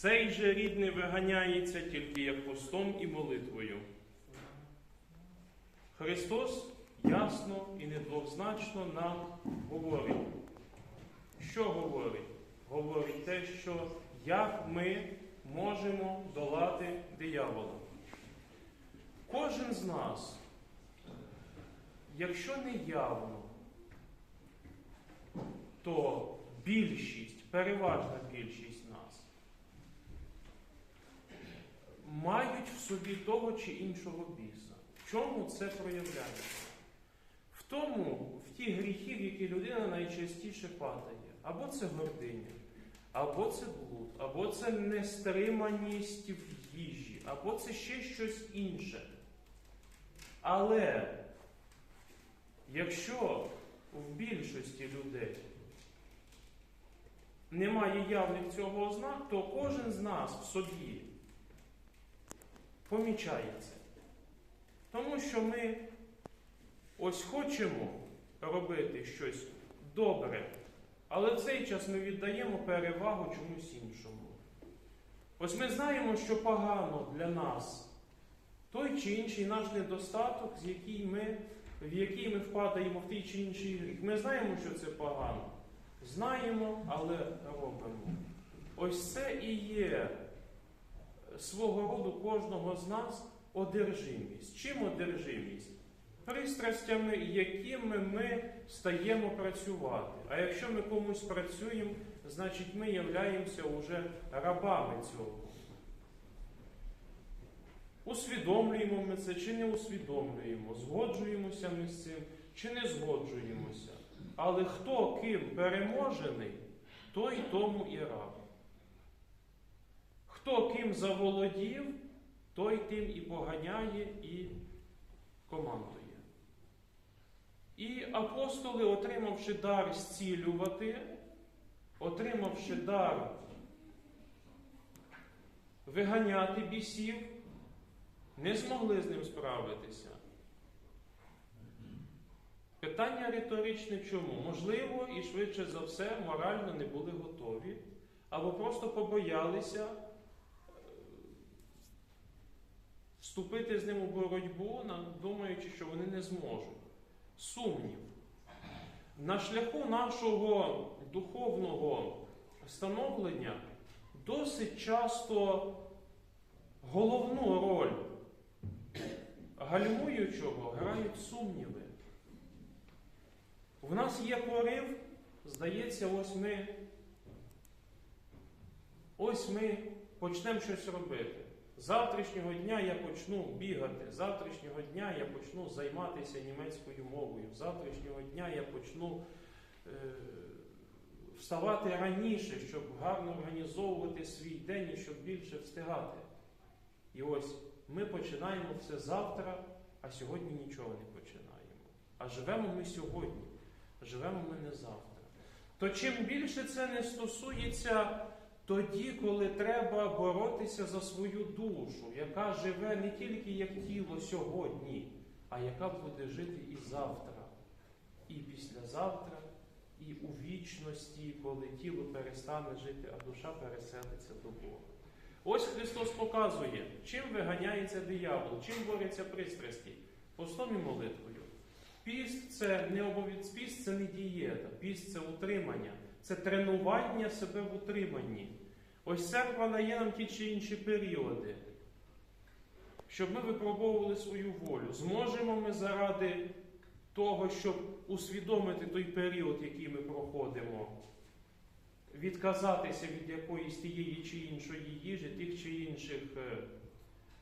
Цей же рід не виганяється тільки як постом і молитвою. Христос ясно і недвозначно нам говорить. Що говорить? Говорить те, що як ми можемо долати диявола. Кожен з нас, якщо не явно, то більшість, переважна більшість нас мають в собі того чи іншого біса. В чому це проявляється? В тому, в ті гріхи, в які людина найчастіше падає. Або це гординя, або це блуд, або це нестриманість в їжі, або це ще щось інше. Але якщо в більшості людей немає явних цього ознак, то кожен з нас в собі помічає це. Тому що ми ось хочемо робити щось добре, але в цей час ми віддаємо перевагу чомусь іншому. Ось ми знаємо, що погано для нас той чи інший наш недостаток, з який ми, в який ми впадаємо в той чи інший гріх. Ми знаємо, що це погано. Знаємо, але робимо. Ось це і є свого роду кожного з нас одержимість. Чим одержимість? Пристрастями, якими ми стаємо працювати. А якщо ми комусь працюємо, значить ми являємося уже рабами цього. Усвідомлюємо ми це чи не усвідомлюємо, згоджуємося ми з цим чи не згоджуємося. Але хто ким переможений, той тому і раб. Хто ким заволодів, той тим і поганяє, і командує. І апостоли, отримавши дар зцілювати, отримавши дар виганяти бісів, не змогли з ним справитися. Питання риторичне чому? Можливо, і швидше за все, морально не були готові, або просто побоялися е, вступити з ним у боротьбу, думаючи, що вони не зможуть. Сумнів. На шляху нашого духовного становлення досить часто головну роль гальмуючого грають сумніви. В нас є порив, здається, ось ми ось ми почнемо щось робити. Завтрашнього дня я почну бігати, завтрашнього дня я почну займатися німецькою мовою, завтрашнього дня я почну е, вставати раніше, щоб гарно організовувати свій день і щоб більше встигати. І ось ми починаємо все завтра, а сьогодні нічого не починаємо. А живемо ми сьогодні, живемо ми не завтра. То чим більше це не стосується тоді, коли треба боротися за свою душу, яка живе не тільки як тіло сьогодні, а яка буде жити і завтра, і післязавтра, і у вічності, коли тіло перестане жити, а душа переселиться до Бога. Ось Христос показує, чим виганяється диявол, чим борються пристрасті, постом і молитвою. Піст це не обов'яз, піст це не дієта, піст це утримання, це тренування себе в утриманні. Ось церква дає нам ті чи інші періоди, щоб ми випробовували свою волю. Зможемо ми заради того, щоб усвідомити той період, який ми проходимо, відказатися від якоїсь тієї чи іншої їжі, тих чи інших е,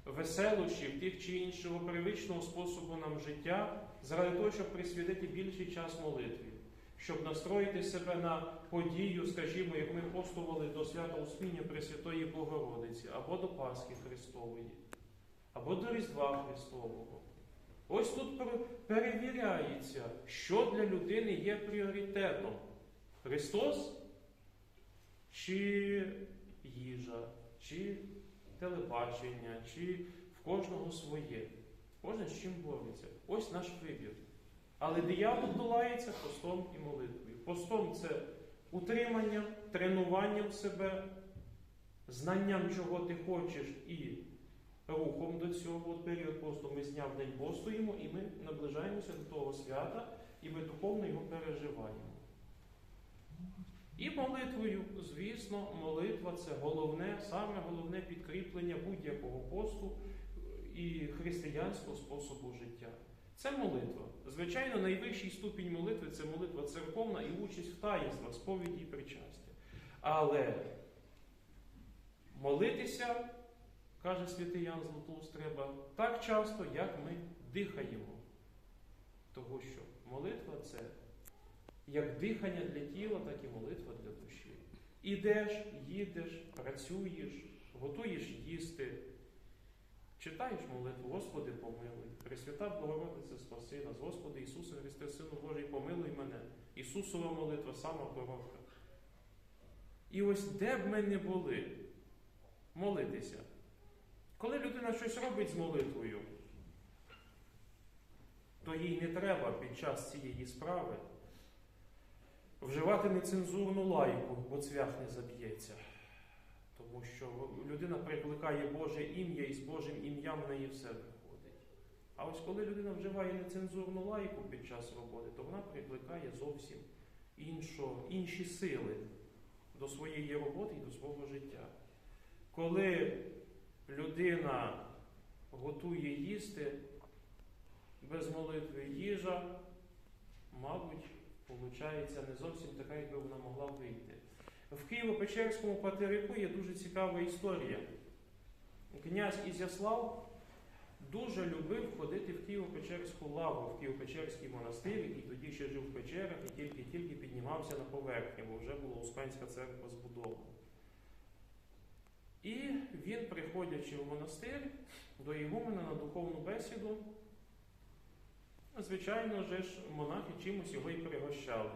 веселощів, тих чи іншого привичного способу нам життя, заради того, щоб присвятити більший час молитві, щоб настроїти себе на подію, скажімо, як ми постували до свята Успіння Пресвятої Богородиці, або до Пасхи Христової, або до Різдва Христового. Ось тут перевіряється, що для людини є пріоритетом. Христос чи їжа, чи телебачення, чи в кожного своє. Кожен з чим бореться. Ось наш вибір. Але диявол долається постом і молитвою. Постом це утриманням, тренуванням себе знанням, чого ти хочеш, і рухом до цього. От період посту ми з дня в день постуємо, і ми наближаємося до того свята, і ми духовно його переживаємо. І молитвою, звісно, молитва це головне, саме головне підкріплення будь-якого посту і християнського способу життя. Це молитва. Звичайно, найвищий ступінь молитви це молитва церковна і участь в таїнствах, сповіді і причастя. Але молитися, каже святий Ян Златоуст, треба так часто, як ми дихаємо. Того що молитва це як дихання для тіла, так і молитва для душі. Ідеш, їдеш, працюєш, готуєш їсти, читаєш молитву, Господи, помилуй. Пресвята Богородиця спаси нас, Господи Ісусе Христе, Сину Божий, помилуй мене. Ісусова молитва сама коробка. І ось де б ми не були, молитися. Коли людина щось робить з молитвою, то їй не треба під час цієї справи вживати нецензурну лайку, бо цвях не заб'ється. Тому що людина прикликає Боже ім'я і з Божим ім'ям в неї все виходить. А ось коли людина вживає нецензурну лайку під час роботи, то вона прикликає зовсім іншо, інші сили до своєї роботи і до свого життя. Коли людина готує їсти без молитви їжа, мабуть, Получається не зовсім така, як би вона могла вийти. В Києво-Печерському патерику є дуже цікава історія. Князь Ізяслав дуже любив ходити в Києво-Печерську лаву, в Києво-Печерський монастир, і тоді ще жив в печерах і тільки-тільки піднімався на поверхню, бо вже була Успенська церква збудована. І він, приходячи в монастир, до Ігумена на духовну бесіду, Звичайно же ж, монахи чимось його і пригощали.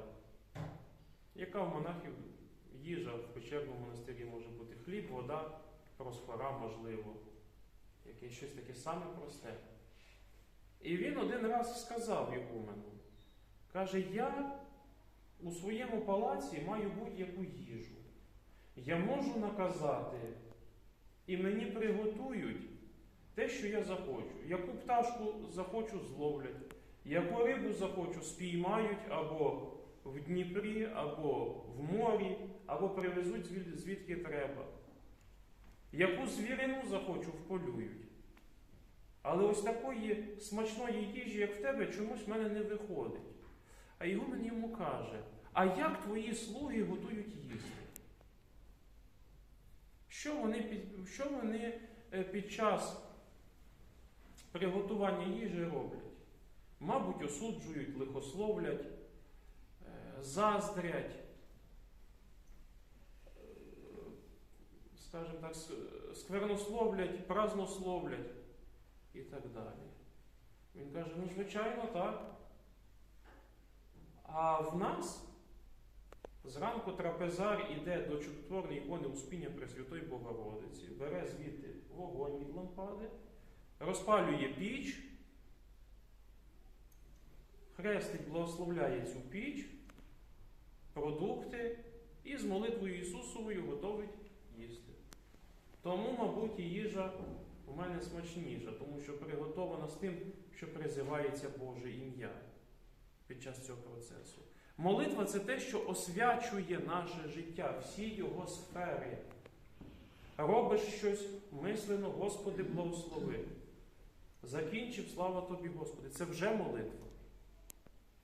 Яка в монахів їжа в печерному монастирі може бути? Хліб, вода, просфора, можливо, якесь щось таке саме просте. І він один раз сказав Ігумену, каже, я у своєму палаці маю будь-яку їжу. Я можу наказати, і мені приготують те, що я захочу. Яку пташку захочу, зловлять. Яку рибу захочу, спіймають або в Дніпрі, або в морі, або привезуть звідки треба. Яку звірину захочу, вполюють. Але ось такої смачної їжі, як в тебе, чомусь в мене не виходить. А Ігумен йому каже: а як твої слуги готують їсти? Що вони під, що вони е, під час приготування їжі роблять? Мабуть, осуджують, лихословлять, е, заздрять, скажімо так, сквернословлять, празднословлять і так далі. Він каже, ну, звичайно, так. А в нас зранку трапезар іде до чудотворної ікони Успіння Пресвятої Богородиці, бере звідти вогонь від лампади, розпалює піч хрестить, благословляє цю піч, продукти і з молитвою Ісусовою готовить їсти. Тому, мабуть, і їжа у мене смачніша, тому що приготована з тим, що призивається Боже ім'я під час цього процесу. Молитва це те, що освячує наше життя, всі його сфери. Робиш щось мислено, Господи, благослови. Закінчив, слава тобі, Господи. Це вже молитва.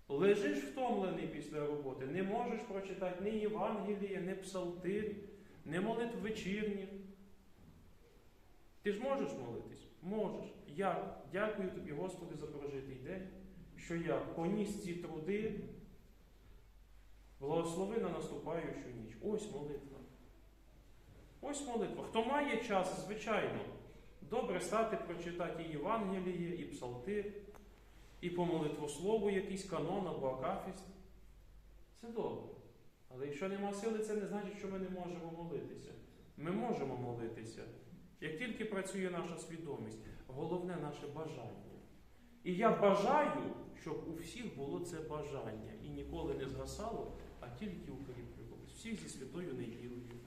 Лежиш втомлений після роботи, не можеш прочитати ні Євангелія, ні псалтир, ні молитв вечірніх. Ти ж можеш молитись? Можеш. Як? Дякую тобі, Господи, за прожитий день, що я поніс ці труди, благослови на наступаючу ніч. Ось молитва. Ось молитва. Хто має час, звичайно, добре стати прочитати і Євангеліє, і псалтир і по молитвослову якийсь канон або акафіст. Це добре. Але якщо нема сили, це не значить, що ми не можемо молитися. Ми можемо молитися. Як тільки працює наша свідомість, головне наше бажання. І я бажаю, щоб у всіх було це бажання і ніколи не згасало, а тільки укріплювалось. Всіх зі святою неділею.